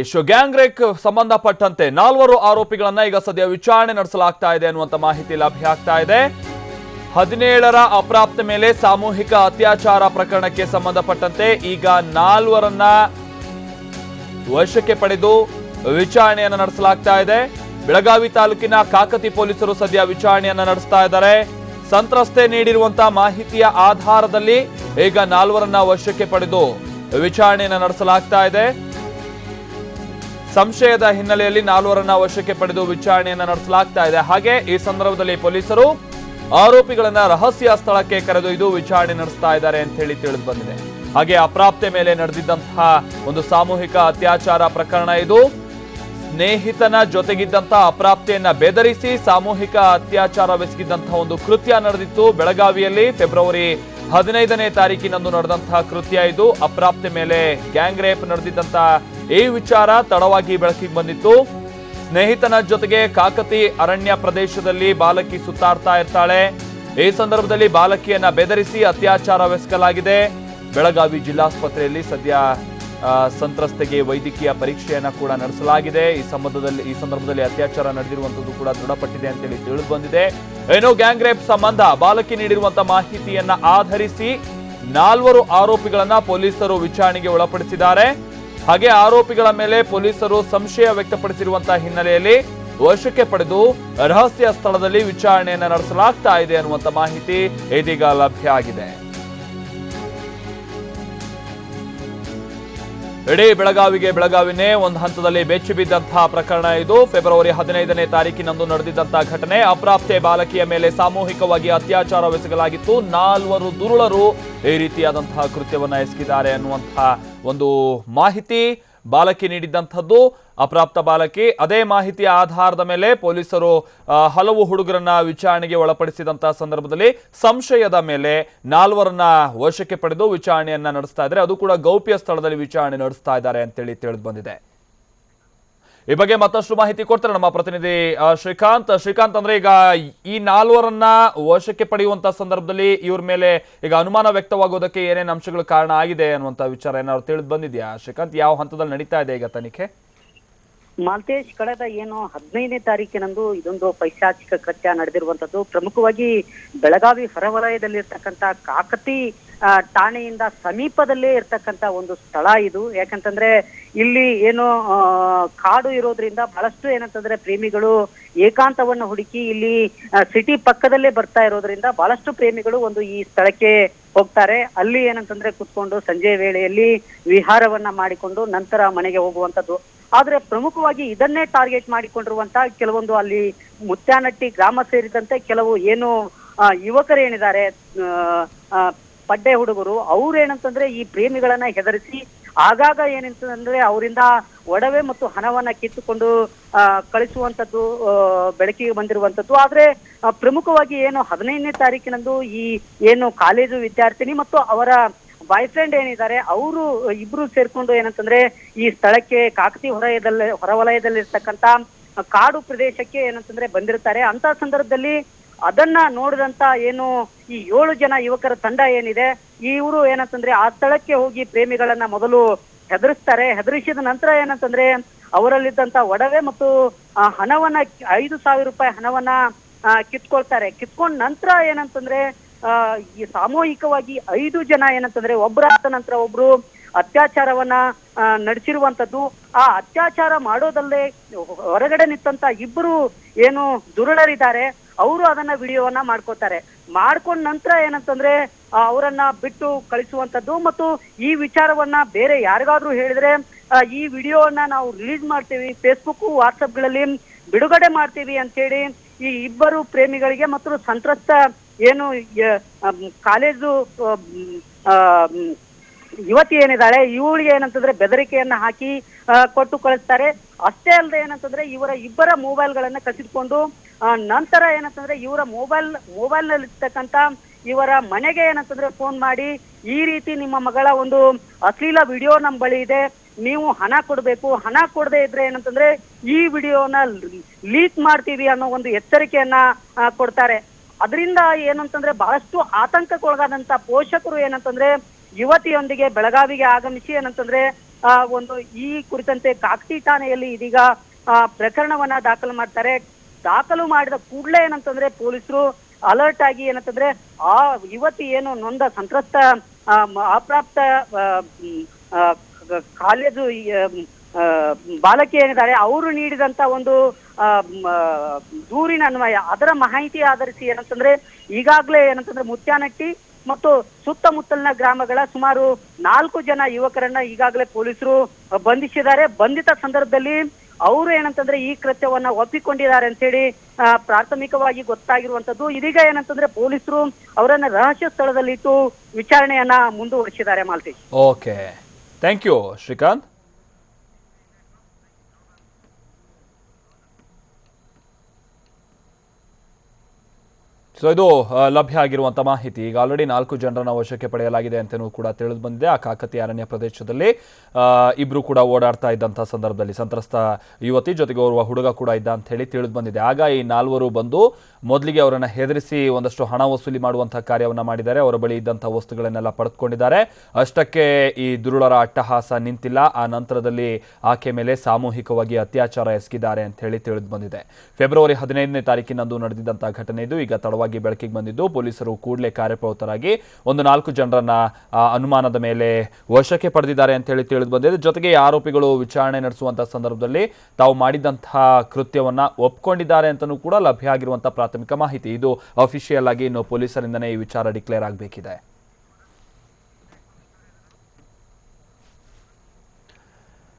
Ishu gang rake ಸಂಬಂಧಪಟ್ಟಂತೆ ನಾಲ್ವರು ಆರೋಪಿಗಳನ್ನ ಈಗ ಸದ್ಯ ವಿಚಾರಣೆ ನಡೆಸಲಾಗ್ತಾ ಇದೆ ಅನ್ನುವಂತ ಮಾಹಿತಿ ಲಭ್ಯ ಆಗ್ತಾ ಇದೆ. ಹದಿನೇಳರ ಅಪ್ರಾಪ್ತ ಮೇಲೆ ಸಾಮೂಹಿಕ ಅತ್ಯಾಚಾರ ಪ್ರಕರಣಕ್ಕೆ ಸಂಬಂಧಪಟ್ಟಂತೆ ಈಗ ನಾಲ್ವರನ್ನ ವಶಕ್ಕೆ ಪಡೆದು ವಿಚಾರಣೆಯನ್ನು ನಡೆಸಲಾಗ್ತಾ ಇದೆ. ಬೆಳಗಾವಿ ತಾಲೂಕಿನ ಕಾಕತಿ ಪೊಲೀಸರು ಸದ್ಯ ವಿಚಾರಣೆಯನ್ನು ನಡೆಸ್ತಾ ಇದ್ದಾರೆ. ಸಂತ್ರಸ್ತೆ ನೀಡಿರುವಂತಹ ಮಾಹಿತಿಯ ಆಧಾರದಲ್ಲಿ ಈಗ ನಾಲ್ವರನ್ನ ವಶಕ್ಕೆ ಪಡೆದು ವಿಚಾರಣೆಯನ್ನು ನಡೆಸಲಾಗ್ತಾ ಇದೆ. ಸಂಶಯದ ಹಿನ್ನೆಲೆಯಲ್ಲಿ ನಾಲ್ವರನ್ನ ವಶಕ್ಕೆ ಪಡೆದು ವಿಚಾರಣೆಯನ್ನು ನಡೆಸಲಾಗ್ತಾ ಇದೆ. ಹಾಗೆ ಈ ಸಂದರ್ಭದಲ್ಲಿ ಪೊಲೀಸರು ಆರೋಪಿಗಳನ್ನ ರಹಸ್ಯ ಸ್ಥಳಕ್ಕೆ ಕರೆದೊಯ್ದು ವಿಚಾರಣೆ ನಡೆಸ್ತಾ ಇದ್ದಾರೆ ಅಂತ ಹೇಳಿ ತಿಳಿದು ಬಂದಿದೆ. ಹಾಗೆ ಅಪ್ರಾಪ್ತೆ ಮೇಲೆ ನಡೆದಿದ್ದಂತಹ ಒಂದು ಸಾಮೂಹಿಕ ಅತ್ಯಾಚಾರ ಪ್ರಕರಣ ಇದು. ಸ್ನೇಹಿತನ ಜೊತೆಗಿದ್ದಂತಹ ಅಪ್ರಾಪ್ತೆಯನ್ನ ಬೆದರಿಸಿ ಸಾಮೂಹಿಕ ಅತ್ಯಾಚಾರವೆಸಗಿದ್ದಂತಹ ಒಂದು ಕೃತ್ಯ ನಡೆದಿತ್ತು. ಬೆಳಗಾವಿಯಲ್ಲಿ ಫೆಬ್ರವರಿ ಹದಿನೈದನೇ ತಾರೀಕಿನಂದು ನಡೆದಂತಹ ಕೃತ್ಯ ಇದು. ಅಪ್ರಾಪ್ತೆ ಮೇಲೆ ಗ್ಯಾಂಗ್ ರೇಪ್ ನಡೆದಿದ್ದಂತ ಈ ವಿಚಾರ ತಡವಾಗಿ ಬೆಳಕಿಗೆ ಬಂದಿತ್ತು. ಸ್ನೇಹಿತನ ಜೊತೆಗೆ ಕಾಕತಿ ಅರಣ್ಯ ಪ್ರದೇಶದಲ್ಲಿ ಬಾಲಕಿ ಸುತ್ತಾಡ್ತಾ ಇರ್ತಾಳೆ. ಈ ಸಂದರ್ಭದಲ್ಲಿ ಬಾಲಕಿಯನ್ನ ಬೆದರಿಸಿ ಅತ್ಯಾಚಾರವೆಸಗಲಾಗಿದೆ. ಬೆಳಗಾವಿ ಜಿಲ್ಲಾಸ್ಪತ್ರೆಯಲ್ಲಿ ಸದ್ಯ ಸಂತ್ರಸ್ತೆಗೆ ವೈದ್ಯಕೀಯ ಪರೀಕ್ಷೆಯನ್ನು ಕೂಡ ನಡೆಸಲಾಗಿದೆ. ಈ ಸಂಬಂಧದಲ್ಲಿ, ಈ ಸಂದರ್ಭದಲ್ಲಿ ಅತ್ಯಾಚಾರ ನಡೆದಿರುವಂತದ್ದು ಕೂಡ ದೃಢಪಟ್ಟಿದೆ ಅಂತೇಳಿ ತಿಳಿದು ಬಂದಿದೆ ಏನೋ ಗ್ಯಾಂಗ್ ರೇಪ್ ಸಂಬಂಧ ಬಾಲಕಿ ನೀಡಿರುವಂತಹ ಮಾಹಿತಿಯನ್ನ ಆಧರಿಸಿ ನಾಲ್ವರು ಆರೋಪಿಗಳನ್ನ ಪೊಲೀಸರು ವಿಚಾರಣೆಗೆ ಒಳಪಡಿಸಿದ್ದಾರೆ. ಹಾಗೆ ಆರೋಪಿಗಳ ಮೇಲೆ ಪೊಲೀಸರು ಸಂಶಯ ವ್ಯಕ್ತಪಡಿಸಿರುವಂತಹ ಹಿನ್ನೆಲೆಯಲ್ಲಿ ವಶಕ್ಕೆ ಪಡೆದು ರಹಸ್ಯ ಸ್ಥಳದಲ್ಲಿ ವಿಚಾರಣೆಯನ್ನು ನಡೆಸಲಾಗ್ತಾ ಇದೆ ಅನ್ನುವಂತ ಮಾಹಿತಿ ಇದೀಗ ಲಭ್ಯ ಆಗಿದೆ. ಇಡೀ ಬೆಳಗಾವಿಗೆ ಬೆಳಗಾವಿನೇ ಒಂದು ಹಂತದಲ್ಲಿ ಬೆಚ್ಚಿ ಬಿದ್ದಂತಹ ಪ್ರಕರಣ ಇದು. ಫೆಬ್ರವರಿ ಹದಿನೈದನೇ ತಾರೀಕಿನಂದು ನಡೆದಿದ್ದಂತಹ ಘಟನೆ. ಅಪ್ರಾಪ್ತೆ ಬಾಲಕಿಯ ಮೇಲೆ ಸಾಮೂಹಿಕವಾಗಿ ಅತ್ಯಾಚಾರವೆಸಗಲಾಗಿತ್ತು ನಾಲ್ವರು ದುರುಳರು ಈ ರೀತಿಯಾದಂತಹ ಕೃತ್ಯವನ್ನು ಎಸಗಿದ್ದಾರೆ ಅನ್ನುವಂತಹ ಒಂದು ಮಾಹಿತಿ. ಬಾಲಕಿ ನೀಡಿದ್ದಂಥದ್ದು. ಅಪ್ರಾಪ್ತ ಬಾಲಕಿ. ಅದೇ ಮಾಹಿತಿಯ ಆಧಾರದ ಮೇಲೆ ಪೊಲೀಸರು ಹಲವು ಹುಡುಗರನ್ನ ವಿಚಾರಣೆಗೆ ಒಳಪಡಿಸಿದಂತಹ ಸಂದರ್ಭದಲ್ಲಿ ಸಂಶಯದ ಮೇಲೆ ನಾಲ್ವರನ್ನ ವಶಕ್ಕೆ ಪಡೆದು ವಿಚಾರಣೆಯನ್ನ ನಡೆಸ್ತಾ ಇದ್ದಾರೆ. ಅದು ಕೂಡ ಗೌಪ್ಯ ಸ್ಥಳದಲ್ಲಿ ವಿಚಾರಣೆ ನಡೆಸ್ತಾ ಇದ್ದಾರೆ ಅಂತೇಳಿ ತಿಳಿದು ಬಂದಿದೆ. ಈ ಬಗ್ಗೆ ಮತ್ತಷ್ಟು ಮಾಹಿತಿ ಕೊಡ್ತಾರೆ ನಮ್ಮ ಪ್ರತಿನಿಧಿ ಶ್ರೀಕಾಂತ್. ಶ್ರೀಕಾಂತ್, ಅಂದ್ರೆ ಈಗ ಈ ನಾಲ್ವರನ್ನ ವಶಕ್ಕೆ ಪಡೆಯುವಂತ ಸಂದರ್ಭದಲ್ಲಿ ಇವ್ರ ಮೇಲೆ ಈಗ ಅನುಮಾನ ವ್ಯಕ್ತವಾಗೋದಕ್ಕೆ ಏನೇನು ಅಂಶಗಳು ಕಾರಣ ಆಗಿದೆ ಅನ್ನುವಂತ ವಿಚಾರ ಏನಾದ್ರು ತಿಳಿದು ಬಂದಿದ್ಯಾ? ಶ್ರೀಕಾಂತ್, ಯಾವ ಹಂತದಲ್ಲಿ ನಡೀತಾ ಇದೆ ಈಗ ತನಿಖೆ? ಮಾಲ್ತೇಶ್, ಕಳೆದ ಏನು ಹದಿನೈದನೇ ತಾರೀಕಿನಂದು ಇದೊಂದು ಪೈಶಾಚಿಕ ಕೃತ್ಯ ನಡೆದಿರುವಂತದ್ದು ಪ್ರಮುಖವಾಗಿ ಬೆಳಗಾವಿ ಹೊರವಲಯದಲ್ಲಿರ್ತಕ್ಕಂಥ ಕಾಕತಿ ಠಾಣೆಯಿಂದ ಸಮೀಪದಲ್ಲೇ ಇರ್ತಕ್ಕಂತ ಒಂದು ಸ್ಥಳ ಇದು. ಯಾಕಂತಂದ್ರೆ ಇಲ್ಲಿ ಏನು ಕಾಡು ಇರೋದ್ರಿಂದ ಬಹಳಷ್ಟು ಏನಂತಂದ್ರೆ ಪ್ರೇಮಿಗಳು ಏಕಾಂತವನ್ನು ಹುಡುಕಿ ಇಲ್ಲಿ ಸಿಟಿ ಪಕ್ಕದಲ್ಲೇ ಬರ್ತಾ ಇರೋದ್ರಿಂದ ಬಹಳಷ್ಟು ಪ್ರೇಮಿಗಳು ಒಂದು ಈ ಸ್ಥಳಕ್ಕೆ ಹೋಗ್ತಾರೆ. ಅಲ್ಲಿ ಏನಂತಂದ್ರೆ ಕುತ್ಕೊಂಡು ಸಂಜೆ ವೇಳೆಯಲ್ಲಿ ವಿಹಾರವನ್ನ ಮಾಡಿಕೊಂಡು ನಂತರ ಮನೆಗೆ ಹೋಗುವಂತದ್ದು ಆದ್ರೆ ಪ್ರಮುಖವಾಗಿ ಇದನ್ನೇ ಟಾರ್ಗೆಟ್ ಮಾಡಿಕೊಂಡಿರುವಂತ ಕೆಲವೊಂದು ಅಲ್ಲಿ ಮುತ್ಯಾನಟ್ಟಿ ಗ್ರಾಮ ಸೇರಿದಂತೆ ಕೆಲವು ಏನು ಯುವಕರೇನಿದ್ದಾರೆ ಪಡ್ಡೆ ಹುಡುಗರು ಅವ್ರೇನಂತಂದ್ರೆ ಈ ಪ್ರೇಮಿಗಳನ್ನ ಹೆದರಿಸಿ ಆಗಾಗ ಏನಂತಂದ್ರೆ ಅವರಿಂದ ಒಡವೆ ಮತ್ತು ಹಣವನ್ನ ಕಿತ್ತುಕೊಂಡು ಕಳಿಸುವಂತದ್ದು ಬೆಳಕಿಗೆ ಬಂದಿರುವಂತದ್ದು ಆದ್ರೆ ಪ್ರಮುಖವಾಗಿ ಏನು ಹದಿನೈದನೇ ತಾರೀಕಿನಂದು ಈ ಏನು ಕಾಲೇಜು ವಿದ್ಯಾರ್ಥಿನಿ ಮತ್ತು ಅವರ ಬಾಯ್ ಫ್ರೆಂಡ್ ಏನಿದ್ದಾರೆ, ಅವರು, ಇಬ್ರು ಸೇರ್ಕೊಂಡು ಏನಂತಂದ್ರೆ, ಈ ಸ್ಥಳಕ್ಕೆ ಕಾಕತಿ ಹೊರಯದಲ್ಲಿ ಹೊರವಲಯದಲ್ಲಿರ್ತಕ್ಕಂತ ಕಾಡು ಪ್ರದೇಶಕ್ಕೆ ಏನಂತಂದ್ರೆ ಬಂದಿರ್ತಾರೆ. ಅಂತ ಸಂದರ್ಭದಲ್ಲಿ ಅದನ್ನ ನೋಡಿದಂತ ಏನು, ಈ ಏಳು ಜನ ಯುವಕರ ತಂಡ ಏನಿದೆ, ಇವರು ಏನಂತಂದ್ರೆ ಆ ಸ್ಥಳಕ್ಕೆ ಹೋಗಿ ಪ್ರೇಮಿಗಳನ್ನ ಮೊದಲು ಹೆದರಿಸ್ತಾರೆ. ಹೆದರಿಸಿದ ನಂತರ ಏನಂತಂದ್ರೆ ಅವರಲ್ಲಿದ್ದಂತ ಒಡವೆ ಮತ್ತು ಹಣವನ್ನ, ಐದು ಸಾವಿರ ರೂಪಾಯಿ ಹಣವನ್ನ ಕಿತ್ಕೊಳ್ತಾರೆ. ಕಿತ್ಕೊಂಡ ನಂತರ ಏನಂತಂದ್ರೆ ಈ ಸಾಮೂಹಿಕವಾಗಿ ಐದು ಜನ ಏನಂತಂದ್ರೆ ಒಬ್ಬರ ನಂತರ ಒಬ್ರು ಅತ್ಯಾಚಾರವನ್ನ ನಡೆಸಿರುವಂತದ್ದು. ಆ ಅತ್ಯಾಚಾರ ಮಾಡೋದಲ್ಲೇ ಹೊರಗಡೆ ನಿಂತ ಇಬ್ಬರು ಏನು ದುರುಳರಿದ್ದಾರೆ, ಅವರು ಅದನ್ನ ವಿಡಿಯೋವನ್ನ ಮಾಡ್ಕೋತಾರೆ. ಮಾಡ್ಕೊಂಡ ನಂತರ ಏನಂತಂದ್ರೆ ಅವರನ್ನ ಬಿಟ್ಟು ಕಳಿಸುವಂತದ್ದು ಮತ್ತು ಈ ವಿಚಾರವನ್ನ ಬೇರೆ ಯಾರಿಗಾದ್ರೂ ಹೇಳಿದ್ರೆ ಈ ವಿಡಿಯೋವನ್ನ ನಾವು ರಿಲೀಸ್ ಮಾಡ್ತೀವಿ ಫೇಸ್ಬುಕ್ ವಾಟ್ಸಪ್ಗಳಲ್ಲಿ ಬಿಡುಗಡೆ ಮಾಡ್ತೀವಿ ಅಂತೇಳಿ ಈ ಇಬ್ಬರು ಪ್ರೇಮಿಗಳಿಗೆ ಮತ್ತು ಸಂತ್ರಸ್ತ ಏನು ಕಾಲೇಜು ಯುವತಿ ಏನಿದ್ದಾಳೆ ಇವಳಿಗೆ ಏನಂತಂದ್ರೆ ಬೆದರಿಕೆಯನ್ನ ಹಾಕಿ ಕೊಟ್ಟು ಕಳಿಸ್ತಾರೆ. ಅಷ್ಟೇ ಅಲ್ಲದೆ ಏನಂತಂದ್ರೆ ಇವರ ಇಬ್ಬರ ಮೊಬೈಲ್ಗಳನ್ನ ಕಸಿದುಕೊಂಡು ನಂತರ ಏನಂತಂದ್ರೆ ಇವರ ಮೊಬೈಲ್ ಮೊಬೈಲ್ನಲ್ಲಿ ಇರ್ತಕ್ಕಂತ ಇವರ ಮನೆಗೆ ಏನಂತಂದ್ರೆ ಫೋನ್ ಮಾಡಿ, ಈ ರೀತಿ ನಿಮ್ಮ ಮಗಳ ಒಂದು ಅಶ್ಲೀಲ ವಿಡಿಯೋ ನಮ್ಮ ಬಳಿ ಇದೆ, ನೀವು ಹಣ ಕೊಡಬೇಕು. ಹಣ ಕೊಡದೆ ಇದ್ರೆ ಏನಂತಂದ್ರೆ ಈ ವಿಡಿಯೋನ ಲೀಕ್ ಮಾಡ್ತೀವಿ ಅನ್ನೋ ಒಂದು ಎಚ್ಚರಿಕೆಯನ್ನ ಕೊಡ್ತಾರೆ. ಅದರಿಂದ ಏನಂತಂದ್ರೆ ಬಹಳಷ್ಟು ಆತಂಕಕ್ಕೊಳಗಾದಂತ ಪೋಷಕರು ಏನಂತಂದ್ರೆ ಯುವತಿಯೊಂದಿಗೆ ಬೆಳಗಾವಿಗೆ ಆಗಮಿಸಿ ಏನಂತಂದ್ರೆ ಆ, ಒಂದು ಈ ಕುರಿತಂತೆ ಕಾಕ್ತಿ ಠಾಣೆಯಲ್ಲಿ ಇದೀಗ ಪ್ರಕರಣವನ್ನ ದಾಖಲು ಮಾಡ್ತಾರೆ. ದಾಖಲು ಮಾಡಿದ ಕೂಡಲೇ ಏನಂತಂದ್ರೆ ಪೊಲೀಸರು ಅಲರ್ಟ್ ಆಗಿ ಏನಂತಂದ್ರೆ ಆ ಯುವತಿ ಏನು ನೊಂದ ಸಂತ್ರಸ್ತ ಅಪ್ರಾಪ್ತ ಕಾಲೇಜು ಬಾಲಕಿ ಏನಿದ್ದಾರೆ ಅವರು ನೀಡಿದಂತ ಒಂದು ದೂರಿನ ಅನ್ವಯ ಅದರ ಮಾಹಿತಿ ಆಧರಿಸಿ ಏನಂತಂದ್ರೆ ಈಗಾಗಲೇ ಏನಂತಂದ್ರೆ ಮುತ್ಯಾನಟ್ಟಿ ಮತ್ತು ಸುತ್ತಮುತ್ತಲಿನ ಗ್ರಾಮಗಳ ಸುಮಾರು ನಾಲ್ಕು ಜನ ಯುವಕರನ್ನ ಈಗಾಗಲೇ ಪೊಲೀಸರು ಬಂಧಿಸಿದ್ದಾರೆ. ಬಂಧಿತ ಸಂದರ್ಭದಲ್ಲಿ ಅವರು ಏನಂತಂದ್ರೆ ಈ ಕೃತ್ಯವನ್ನ ಒಪ್ಪಿಕೊಂಡಿದ್ದಾರೆ ಅಂತೇಳಿ ಆ, ಪ್ರಾಥಮಿಕವಾಗಿ ಗೊತ್ತಾಗಿರುವಂತದ್ದು ಇದೀಗ ಏನಂತಂದ್ರೆ ಪೊಲೀಸರು ಅವರನ್ನ ರಹಸ್ಯ ಸ್ಥಳದಲ್ಲಿಟ್ಟು ವಿಚಾರಣೆಯನ್ನ ಮುಂದುವರಿಸಿದ್ದಾರೆ Malti okay thank you Shrikanth. So ಇದು ಲಭ್ಯ ಆಗಿರುವಂತಹ ಮಾಹಿತಿ. ಈಗ ಆಲ್ರೆಡಿ ನಾಲ್ಕು ಜನರನ್ನು ವಶಕ್ಕೆ ಪಡೆಯಲಾಗಿದೆ ಅಂತಲೂ ಕೂಡ ತಿಳಿದು ಬಂದಿದೆ. ಆ ಕಾಕತಿ ಅರಣ್ಯ ಪ್ರದೇಶದಲ್ಲಿ ಇಬ್ಬರು ಕೂಡ ಓಡಾಡ್ತಾ ಇದ್ದಂತಹ ಸಂದರ್ಭದಲ್ಲಿ ಸಂತ್ರಸ್ತ ಯುವತಿ ಜೊತೆಗೆ ಓರ್ವ ಹುಡುಗ ಕೂಡ ಇದ್ದ ಅಂತ ಹೇಳಿ ತಿಳಿದು ಬಂದಿದೆ. ಆಗ ಈ ನಾಲ್ವರು ಬಂದು ಮೊದಲಿಗೆ ಅವರನ್ನ ಹೆದರಿಸಿ ಒಂದಷ್ಟು ಹಣ ವಸೂಲಿ ಮಾಡುವಂತಹ ಕಾರ್ಯವನ್ನ ಮಾಡಿದ್ದಾರೆ. ಅವರ ಬಳಿ ಇದ್ದಂಥ ವಸ್ತುಗಳನ್ನೆಲ್ಲ ಪಡೆದುಕೊಂಡಿದ್ದಾರೆ. ಅಷ್ಟಕ್ಕೆ ಈ ದುರುಳರ ಅಟ್ಟಹಾಸ ನಿಂತಿಲ್ಲ. ಆ ನಂತರದಲ್ಲಿ ಆಕೆ ಮೇಲೆ ಸಾಮೂಹಿಕವಾಗಿ ಅತ್ಯಾಚಾರ ಎಸಗಿದ್ದಾರೆ ಅಂತ ಹೇಳಿ ತಿಳಿದು ಬಂದಿದೆ. ಫೆಬ್ರವರಿ ಹದಿನೈದನೇ ತಾರೀಕಿನಂದು ನಡೆದಿದ್ದಂತಹ ಘಟನೆ ಇದು. ಈಗ ತಡವಾಗಿ ಬೆಳಕಿಗೆ ಬಂದಿದ್ದು ಪೊಲೀಸರು ಕೂಡಲೇ ಕಾರ್ಯಪ್ರವೃತ್ತರಾಗಿ ಒಂದು ನಾಲ್ಕು ಜನರನ್ನ ಅನುಮಾನದ ಮೇಲೆ ವಶಕ್ಕೆ ಪಡೆದಿದ್ದಾರೆ ಅಂತ ಹೇಳಿ ತಿಳಿದು ಬಂದಿದೆ. ಜೊತೆಗೆ ಆರೋಪಿಗಳು ವಿಚಾರಣೆ ನಡೆಸುವಂತಹ ಸಂದರ್ಭದಲ್ಲಿ ತಾವು ಮಾಡಿದಂತಹ ಕೃತ್ಯವನ್ನ ಒಪ್ಕೊಂಡಿದ್ದಾರೆ ಅಂತಲೂ ಕೂಡ ಲಭ್ಯ ಆಗಿರುವಂತಹ ಪ್ರಾಥಮಿಕ ಮಾಹಿತಿ. ಇದು ಅಫಿಷಿಯಲ್ ಆಗಿ ಇನ್ನು ಪೊಲೀಸರಿಂದನೇ ಈ ವಿಚಾರ ಡಿಕ್ಲೇರ್ ಆಗಬೇಕಿದೆ.